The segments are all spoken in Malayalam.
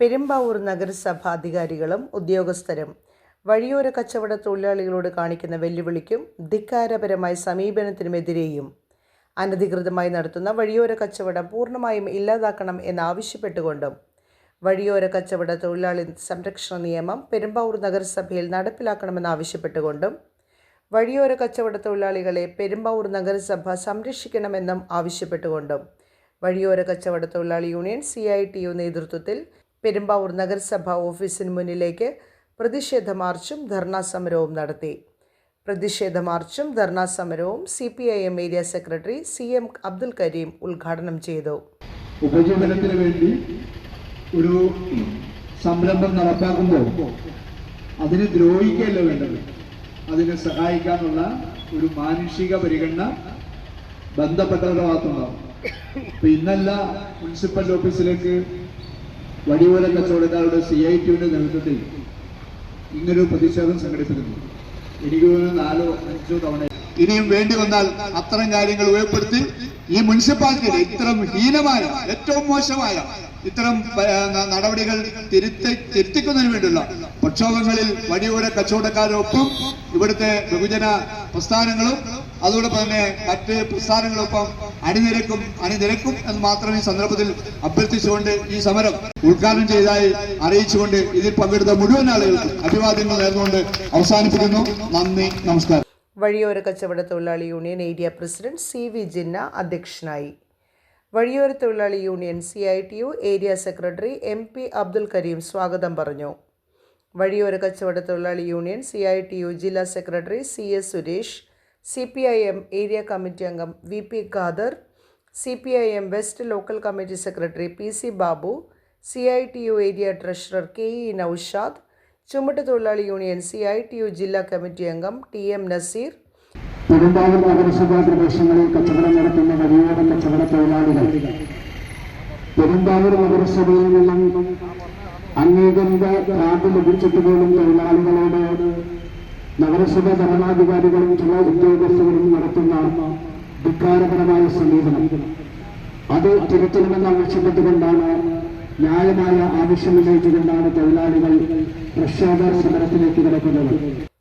പെരുമ്പാവൂർ നഗരസഭ അധികാരികളും ഉദ്യോഗസ്ഥരും വഴിയോര കച്ചവട തൊഴിലാളികളോട് കാണിക്കുന്ന വെല്ലുവിളിക്കും ധിക്കാരപരമായ സമീപനത്തിനുമെതിരെയും അനധികൃതമായി നടത്തുന്ന വഴിയോര കച്ചവടം പൂർണമായും ഇല്ലാതാക്കണം എന്നാവശ്യപ്പെട്ടുകൊണ്ടും വഴിയോര കച്ചവട തൊഴിലാളി സംരക്ഷണ നിയമം പെരുമ്പാവൂർ നഗരസഭയിൽ നടപ്പിലാക്കണമെന്നാവശ്യപ്പെട്ടുകൊണ്ടും വഴിയോര കച്ചവട തൊഴിലാളികളെ പെരുമ്പാവൂർ നഗരസഭ സംരക്ഷിക്കണമെന്നും ആവശ്യപ്പെട്ടുകൊണ്ടും വഴിയോര കച്ചവട തൊഴിലാളി യൂണിയൻ സി നേതൃത്വത്തിൽ പെരുമ്പാവൂർ നഗരസഭ ഓഫീസിന് മുന്നിലേക്ക് പ്രതിഷേധ മാർച്ചും ധർണാ സമരവും നടത്തി. പ്രതിഷേധ മാർച്ചും ധർണാ സമരവും C P I M area secretary C M Abdul Kareem ഉദ്ഘാടനം ചെയ്തു. ഉപജീവനത്തിന് വേണ്ടി ഒരു സംരംഭം നടപ്പാക്കുമ്പോൾ അതിന് ദ്രോഹിക്കുകയല്ല വേണ്ടത്. അതിനെ സഹായിക്കാനുള്ള ഒരു മാനുഷിക പരിഗണന ബന്ധപ്പെട്ടവരുടെ ഭാഗത്തുണ്ടാവും. ഇന്നല്ല മുനിസിപ്പൽ ഓഫീസിലേക്ക് വടിയോര കച്ചവടക്കാരുടെ സി ഐ ടിയുടെ നേതൃത്വത്തിൽ ഇങ്ങനൊരു പ്രതിഷേധം സംഘടിപ്പിക്കുന്നു. എനിക്ക് നാലോ അഞ്ചോ തവണ ഇനിയും വേണ്ടി വന്നാൽ അത്തരം കാര്യങ്ങൾ ഉപയോഗപ്പെടുത്തി ഈ മുനിസിപ്പാലിറ്റിയുടെ ഇത്തരം ഹീനമായ ഏറ്റവും മോശമായ ഇത്തരം നടപടികൾ തിരുത്തി തിരുത്തിക്കുന്നതിന് വേണ്ടിയുള്ള പ്രക്ഷോഭങ്ങളിൽ വടിയോര കച്ചവടക്കാരൊപ്പം ഇവിടുത്തെ ബഹുജന പ്രസ്ഥാനങ്ങളും അതോടൊപ്പം തന്നെ മറ്റ് പ്രസ്ഥാനങ്ങളൊപ്പം അണിനിരക്കും അണിനിരക്കും എന്ന് മാത്രമേ ഈ സന്ദർഭത്തിൽ അഭ്യർത്ഥിച്ചുകൊണ്ട് ഈ സമരം ഉദ്ഘാടനം ചെയ്തതായി അറിയിച്ചുകൊണ്ട് ഇതിൽ പങ്കെടുത്ത മുഴുവൻ ആളുകൾക്കും അഭിവാദ്യങ്ങൾ നേർന്നുകൊണ്ട് അവസാനിപ്പിക്കുന്നു. നന്ദി നമസ്കാരം. വഴിയോര കച്ചവട തൊഴിലാളി union area president C V Jinna അധ്യക്ഷനായി. വഴിയോര തൊഴിലാളി union C I T U area secretary M P Abdul Kareem സ്വാഗതം പറഞ്ഞു. വഴിയോര കച്ചവട തൊഴിലാളി union C I T U ജില്ലാ secretary C S Suresh C P I M area committee അംഗം V P Khader C P I M west local committee secretary P C Babu C I T U area treasurer K E Naushad ചുമട്ട് തൊഴിലാളി union C I T U ജില്ലാ കമ്മിറ്റി അംഗം ടി എം നസീർ പെരുമ്പാവൂർ നഗരസഭാ പ്രദേശങ്ങളിൽ കച്ചവടം നടത്തുന്ന വഴിയോര കച്ചവട തൊഴിലാളികൾ. പെരുമ്പാവൂർ നഗരസഭയിൽ നിന്നും അംഗീകൃത കാർഡ് ലഭിച്ചിട്ട് പോലും തൊഴിലാളികളോട് നഗരസഭ ഭരണാധികാരികളും ചില ഉദ്യോഗസ്ഥരും നടത്തുന്ന ധിക്കാരപരമായ സമീപനം. അത് തിരുത്തണമെന്ന് ആവശ്യപ്പെട്ടുകൊണ്ടാണ് ന്യായമായ ആവശ്യമുന്നയിച്ചുകൊണ്ടാണ് തൊഴിലാളികൾ പ്രക്ഷോഭ സമരത്തിലേക്ക് കിടക്കുന്നത്.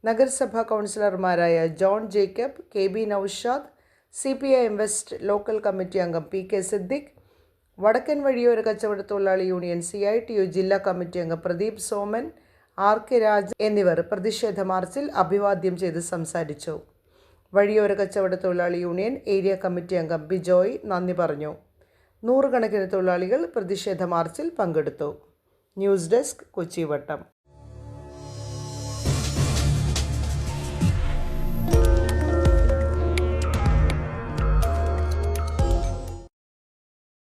നഗരസഭാ കൗൺസിലർമാരായ John Jacob K B Naushad C P I M west local committee അംഗം പി കെ സിദ്ദിഖ് വടക്കൻ വഴിയോര കച്ചവട തൊഴിലാളി union C I T U ജില്ലാ കമ്മിറ്റി അംഗം പ്രദീപ് സോമൻ ആർ കെ രാജ് എന്നിവർ പ്രതിഷേധ മാർച്ചിൽ അഭിവാദ്യം ചെയ്ത് സംസാരിച്ചു. വഴിയോര കച്ചവട തൊഴിലാളി യൂണിയൻ ഏരിയ കമ്മിറ്റി അംഗം ബിജോയ് നന്ദി പറഞ്ഞു. നൂറുകണക്കിന് തൊഴിലാളികൾ പ്രതിഷേധ മാർച്ചിൽ പങ്കെടുത്തു. News desk കൊച്ചിവട്ടം